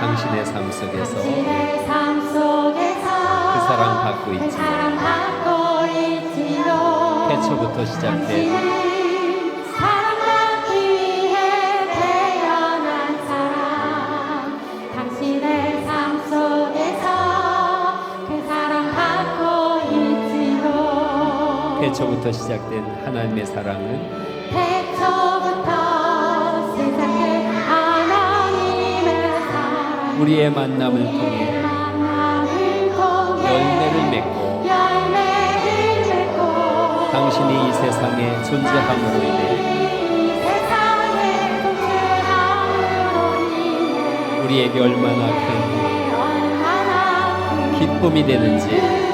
당신의 삶 속에서 그 사랑 받고 그 있지요. 사랑 받고 있지요 태초부터 시작된 태초부터 시작된 하나님의 사랑은 태초부터 세상에 하나님의 사랑 우리의 만남을 통해 만남을 통해 열매를 맺고 열매를 맺고 당신이 이 세상에 존재함으로 인해 이 세상에 존재함으로 인해 우리에게 얼마나 큰 얼마나 큰 기쁨이 되는지